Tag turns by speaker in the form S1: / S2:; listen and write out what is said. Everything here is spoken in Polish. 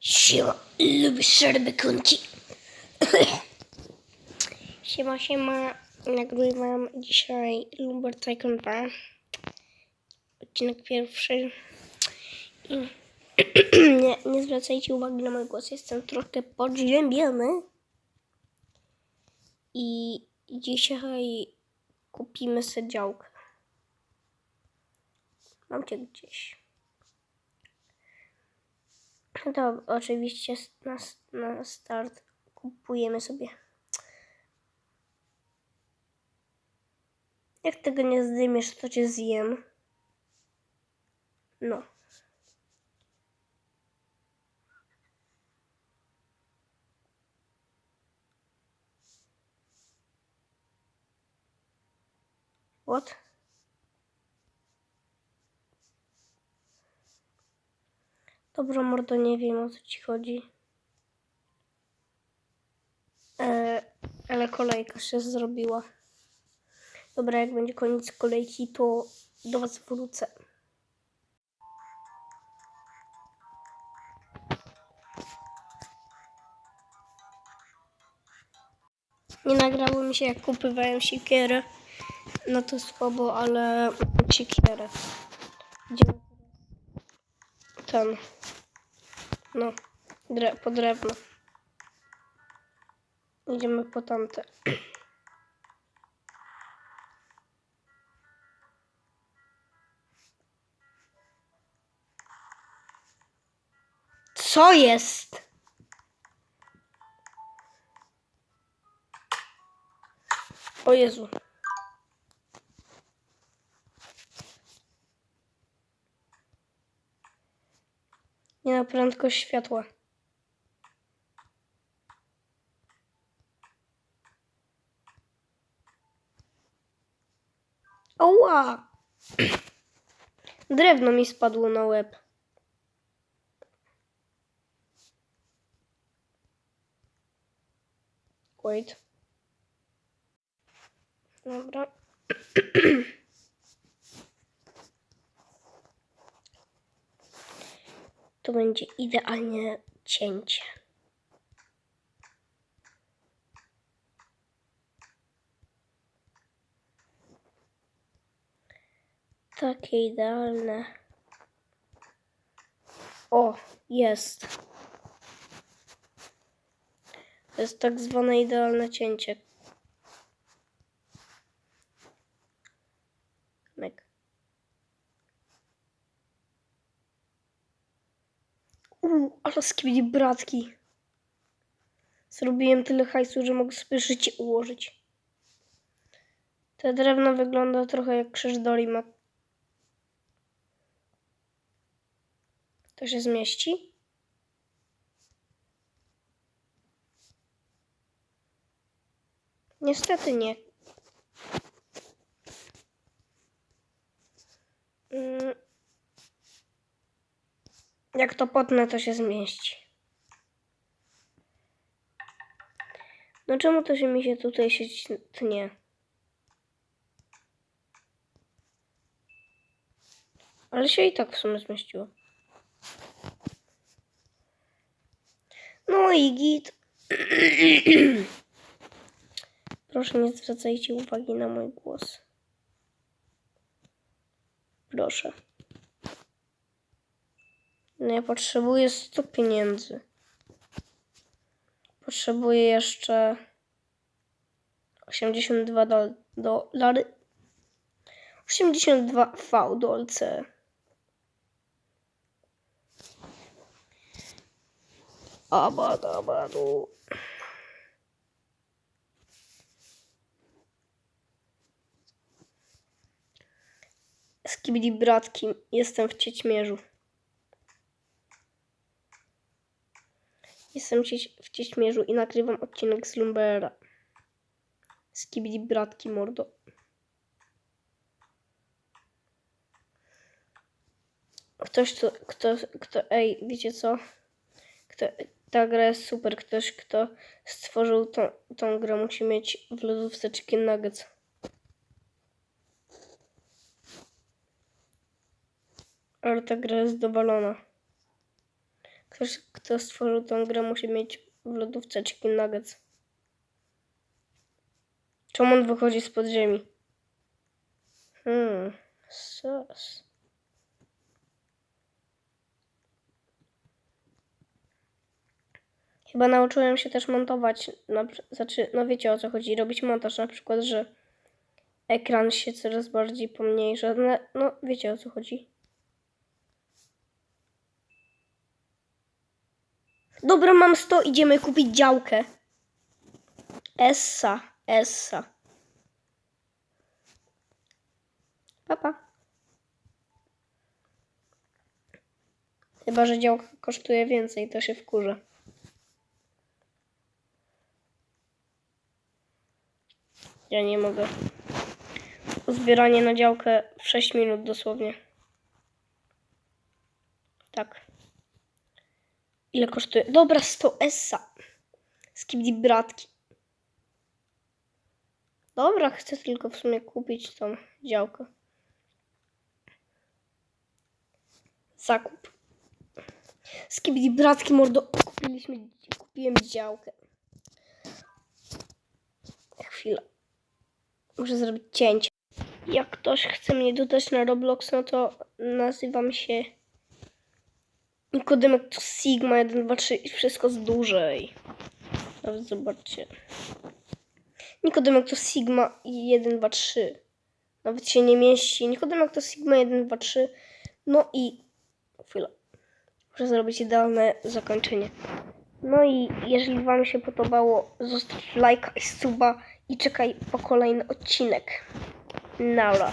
S1: Siema, lubię szerbekunki. siema, siema. Nagrywam dzisiaj Lumber Tycoon 2. Odcinek pierwszy. I nie, nie zwracajcie uwagi na mój głos. Jestem troszkę podziębiony. I dzisiaj kupimy sobie działkę. Mam cię gdzieś. To oczywiście na, na start kupujemy sobie. Jak tego nie zdejmiesz, to cię zjem. No. What? Dobra, mordo, nie wiem o co ci chodzi. E, ale kolejka się zrobiła. Dobra, jak będzie koniec kolejki, to do was wrócę. Nie nagrało mi się jak kupywałem siekierę. No to słabo, ale siekierę. Idziemy ten. No, dre, po drewno. Idziemy po tamte. Co jest? O Jezu. Nie na prędkość światła. Oła! Drewno mi spadło na łeb. Wait. Dobra. To będzie idealnie cięcie. Takie idealne. O, jest. To jest tak zwane idealne cięcie. Uuu, ale skibidi bratki. Zrobiłem tyle hajsu, że mogę sobie życie ułożyć. To drewno wygląda trochę jak krzyż Dolima. To się zmieści? Niestety nie. Mm. Jak to potnę, to się zmieści. No czemu to się mi się tutaj się tnie? Ale się i tak w sumie zmieściło. No i git. Proszę nie zwracajcie uwagi na mój głos. Proszę. No ja potrzebuję 100 pieniędzy. Potrzebuję jeszcze 82 dol dolary. 82 V dolce. Abadabadu. Skibidi bratki, jestem w Ciećmierzu. Jestem w Ciećmierzu i nagrywam odcinek z Lumbera. Skibidi bratki, mordo. Ktoś, kto, kto, kto, ej, wiecie co? Kto, ta gra jest super. Ktoś, kto stworzył tą, tą grę, musi mieć w lodówce chicken nuggets. Ale ta gra jest dowalona. Ktoś, kto stworzył tą grę, musi mieć w lodówce chicken nuggets. Czemu on wychodzi z podziemi? Hmm, sos. Chyba nauczyłem się też montować, na, znaczy, no wiecie o co chodzi, robić montaż, na przykład, że ekran się coraz bardziej pomniejsza, no, no wiecie o co chodzi. Dobra, mam 100, idziemy kupić działkę. Essa, Essa. Papa. Chyba, że działka kosztuje więcej, to się wkurzę. Ja nie mogę. Zbieranie na działkę w 6 minut dosłownie. Tak. Ile kosztuje? Dobra, 100 essa. Skibidi bratki. Dobra, chcę tylko w sumie kupić tą działkę. Zakup. Skibidi bratki, mordo. Kupiliśmy, kupiłem działkę. Chwila. Muszę zrobić cięcie. Jak ktoś chce mnie dodać na Roblox, no to nazywam się Nikodemek to Sigma 1, 2, 3 i wszystko z dużej. Nawet zobaczcie. Nikodemek to Sigma 1, 2, 3. Nawet się nie mieści. Nikodemek to Sigma 1, 2, 3. No i chwila. Muszę zrobić idealne zakończenie. No i jeżeli Wam się podobało, zostaw lajka i suba i czekaj po kolejny odcinek. Nara.